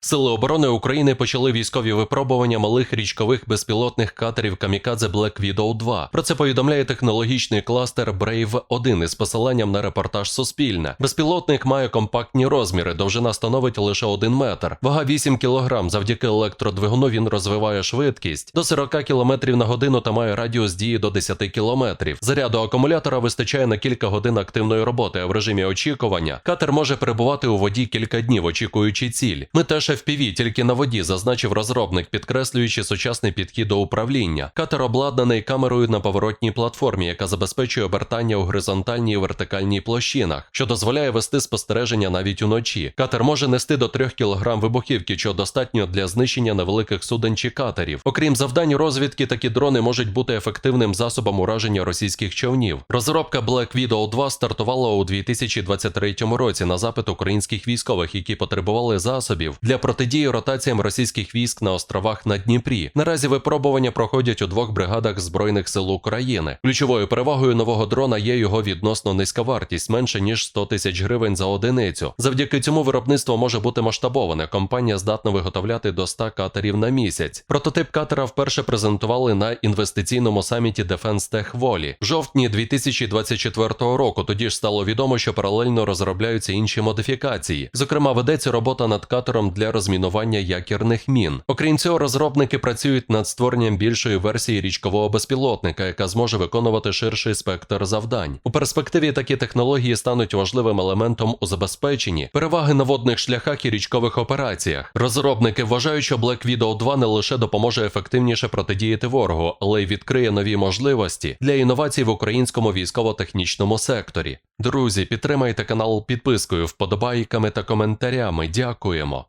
Сили оборони України почали військові випробування малих річкових безпілотних катерів Камікадзе Black Widow 2. Про це повідомляє технологічний кластер Brave 1 із посиланням на репортаж Суспільне. Безпілотник має компактні розміри, довжина становить лише 1 метр. Вага 8 кг. Завдяки електродвигуну він розвиває швидкість до 40 км на годину та має радіус дії до 10 км. Заряду акумулятора вистачає на кілька годин активної роботи, а в режимі очікування катер може перебувати у воді кілька днів, очікуючи ціль. Ми теж FPV, тільки на воді, зазначив розробник, підкреслюючи сучасний підхід до управління. Катер обладнаний камерою на поворотній платформі, яка забезпечує обертання у горизонтальній і вертикальній площинах, що дозволяє вести спостереження навіть уночі. Катер може нести до 3 кг вибухівки, що достатньо для знищення невеликих суден чи катерів. Окрім завдань розвідки, такі дрони можуть бути ефективним засобом ураження російських човнів. Розробка Black Widow 2 стартувала у 2023 році на запит українських військових, які потребували засобів для протидії ротаціям російських військ на островах на Дніпрі. Наразі випробування проходять у двох бригадах збройних сил України. Ключовою перевагою нового дрона є його відносно низька вартість, менше ніж 100 тисяч гривень за одиницю. Завдяки цьому виробництво може бути масштабоване. Компанія здатна виготовляти до 100 катерів на місяць. Прототип катера вперше презентували на інвестиційному саміті Defense Tech Волі в жовтні 2024 року. Тоді ж стало відомо, що паралельно розробляються інші модифікації. Зокрема, ведеться робота над катером для розмінування якірних мін. Окрім цього, розробники працюють над створенням більшої версії річкового безпілотника, яка зможе виконувати ширший спектр завдань. У перспективі такі технології стануть важливим елементом у забезпеченні переваги на водних шляхах і річкових операціях. Розробники вважають, що Black Widow 2 не лише допоможе ефективніше протидіяти ворогу, але й відкриє нові можливості для інновацій в українському військово-технічному секторі. Друзі, підтримайте канал підпискою, вподобайками та коментарями. Дякуємо.